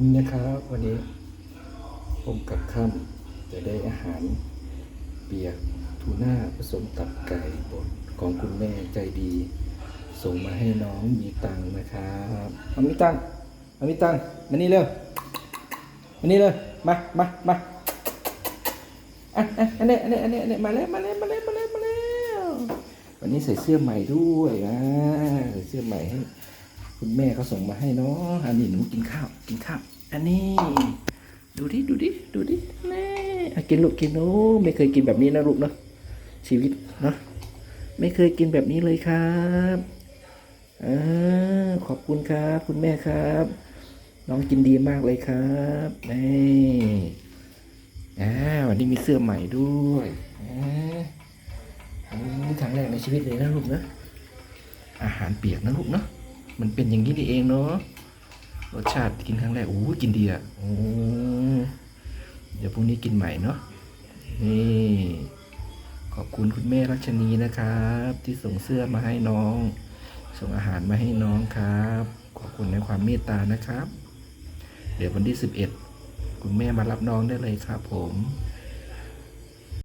นี่นะครับวันนี้ผมกับข้ามจะได้อาหารเปียกทูน่าผสมตับไก่บดของคุณแม่ใจดี ส่งมาให้น้องมีตังนะครับเอามีตังเอามีตังมานี่เร็วมานี่เลยมามามาอันนี้อันนี้อันนี้อันนี้มาแล้วมาแล้วมาแล้วมาแล้วมาแล้ววันนี้ใส่เสื้อใหม่ด้วยอะใส่เสื้อใหม่ให้ คุณแม่เขาส่งมาให้เนาะอันนี้หนูกินข้าว กินข้าว อันนี้ ดูดิ ดูดิ ดูดิแม่กินลูกกินโอ้ไม่เคยกินแบบนี้นะลูกเนาะ ชีวิตเนาะ ไม่เคยกินแบบนี้เลยครับอขอบคุณครับ คุณแม่ครับ น้องกินดีมากเลยครับนี่อ่าวันนี้มีเสื้อใหม่ด้วยอ่าอันนี้ครั้งแรกในชีวิตเลยนะลูกนะอาหารเปียกนะลูกเนาะ มันเป็นอย่างนี้นี่เองเนาะรสชาติกินครั้งแรกโอ้กินดีอะโอ้เดี๋ยวพรุ่งนี้กินใหม่เนาะนี่ขอบคุณคุณแม่รัชนีนะครับ ที่ส่งเสื้อมาให้น้อง ส่งอาหารมาให้น้องครับ ขอบคุณในความเมตตานะครับ เดี๋ยววันที่11คุณแม่มารับน้องได้เลยครับผม